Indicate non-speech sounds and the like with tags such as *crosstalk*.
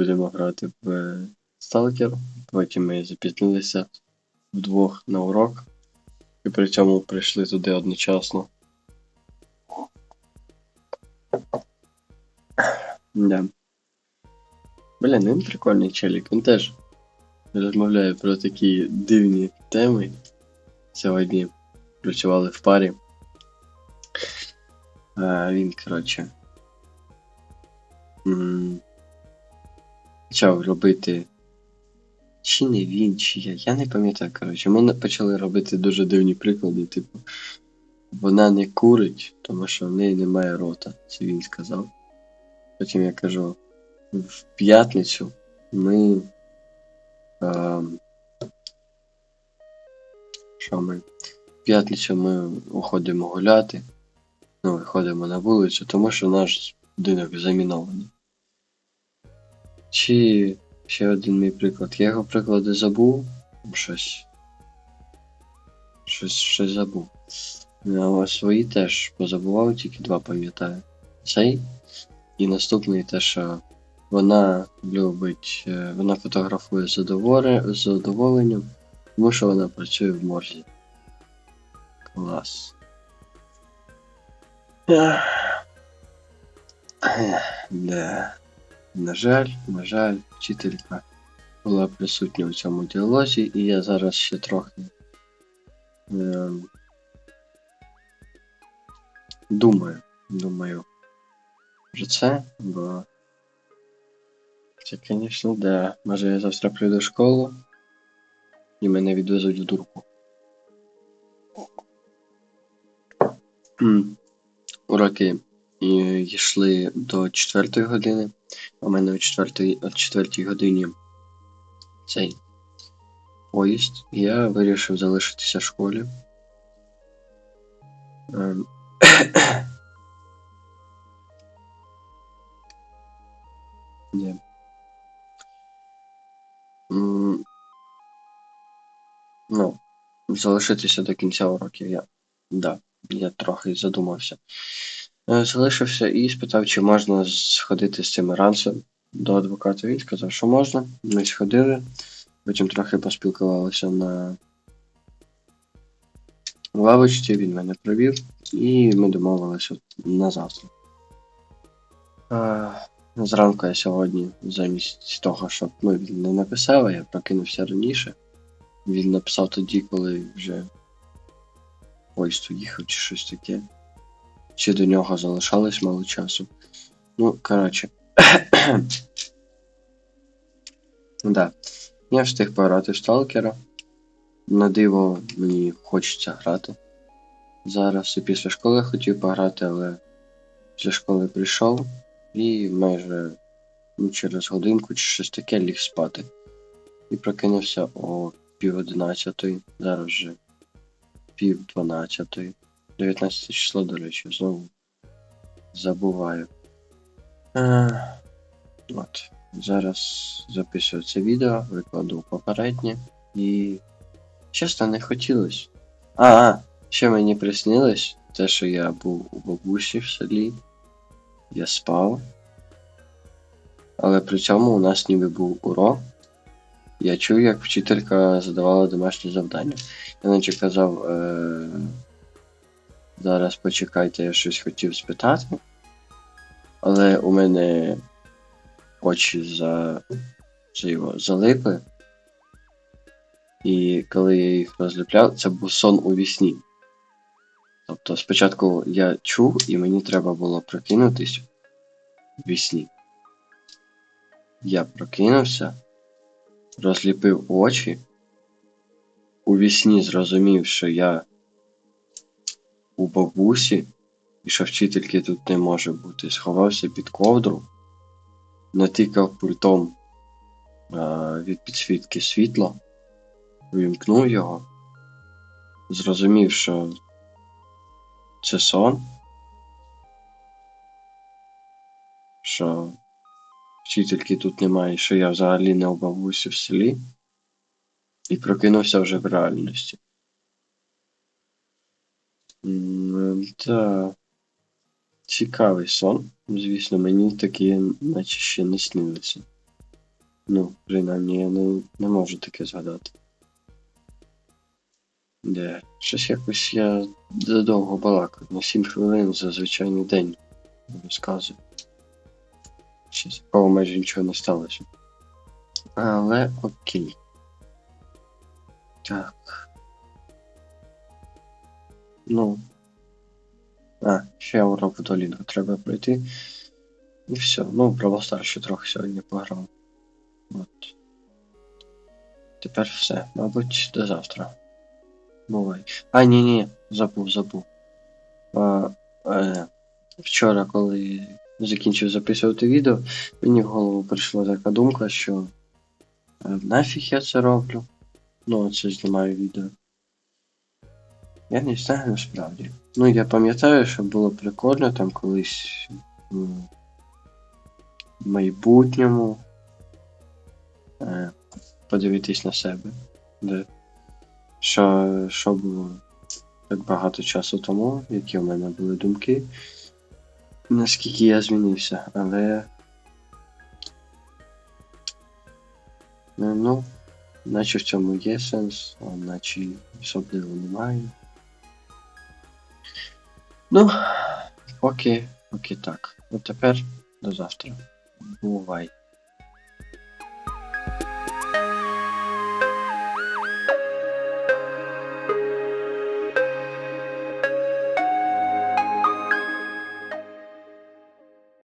будемо грати в Stalker. Потім ми запізнилися вдвох на урок. І при цьому прийшли туди одночасно. Да. Блін, він прикольний челік, він теж розмовляє про такі дивні теми. Сьогодні працювали в парі. А, він, коротше. Почав робити. Чи не він, чи я. Я не пам'ятаю, коротше. Ми почали робити дуже дивні приклади, типу. Вона не курить, тому що в неї немає рота. Це він сказав. Потім я кажу, в п'ятницю ми. ем, що ми? В п'ятницю ми уходимо гуляти. Ну, виходимо на вулицю, тому що наш будинок замінований. Чи ще один мій приклад. Я його приклади забув. Щось. Щось, щось забув. А свої теж позабував, тільки два пам'ятаю. Цей. І наступний те, що вона любить, е, вона фотографує з задоволенням, тому що вона працює в морзі. Клас. Да. На жаль, на жаль, вчителька була присутня у цьому діалозі, і я зараз ще трохи ем, думаю, думаю про це, бо це, звісно, да. Може я завтра прийду в школу і мене відвезуть в дурку. Уроки е, йшли до 4 години. У мене о 4, о 4 годині цей поїзд. Я вирішив залишитися в школі. Ем, *coughs* Ну, залишитися до кінця уроків я. Да, я трохи задумався. Е, Залишився і спитав, чи можна сходити з цим ранцем до адвоката. Він сказав, що можна. Ми сходили, потім трохи поспілкувалися на лавочці, він мене провів, і ми домовилися на завтра. Е, Зранку я сьогодні, замість того, щоб ну, він не написав, я прокинувся раніше. Він написав тоді, коли вже поїзд їхав чи щось таке. Чи до нього залишалось мало часу. Ну, коротше. *coughs* да. Я встиг пограти в сталкера. На диво мені хочеться грати. Зараз і після школи хотів пограти, але після школи прийшов і майже ну, через годинку чи щось таке ліг спати. І прокинувся о пів одинадцятої, зараз вже пів дванадцятої. 19 число, до речі, знову забуваю. Е, от. Зараз записую це відео, викладу попереднє і. Чесно, не хотілося. А, а, ще мені приснилось те, що я був у бабусі в селі. Я спав. Але при цьому у нас ніби був урок. Я чув, як вчителька задавала домашні завдання. Я наче казав. Е- Зараз почекайте, я щось хотів спитати. Але у мене очі за... його залипли. І коли я їх розліпляв, це був сон у вісні. Тобто спочатку я чув, і мені треба було прокинутись в вісні. Я прокинувся, розліпив очі, у вісні зрозумів, що я у бабусі, і що вчительки тут не може бути. Сховався під ковдру, натикав пультом а, від підсвітки світло, вимкнув його, зрозумів, що це сон, що вчительки тут немає, що я взагалі не у бабусі в селі, і прокинувся вже в реальності. Та цікавий сон. Звісно, мені такі наче ще не снилося. Ну, принаймні, я не, не можу таке згадати. Де? Щось якось я задовго балакаю. На 7 хвилин за звичайний день розказую. Ще такого майже нічого не сталося. Але окей. Так. Ну. А, ще урок Долінго треба пройти. І все. Ну, Браво ще трохи сьогодні пограв. От. Тепер все. Мабуть, до завтра. Бувай. А, ні, ні, забув, забув. А, е, вчора, коли закінчив записувати відео, мені в голову прийшла така думка, що е, нафіг я це роблю. Ну, це знімаю відео. Я не знаю насправді. Ну, я пам'ятаю, що було прикольно там колись в майбутньому е, подивитись на себе. Де, що, що було так багато часу тому, які в мене були думки, наскільки я змінився, але. Ну, наче в цьому є сенс, а наче особливо немає. Ну, поки, поки так. Ну тепер до завтра. Бувай.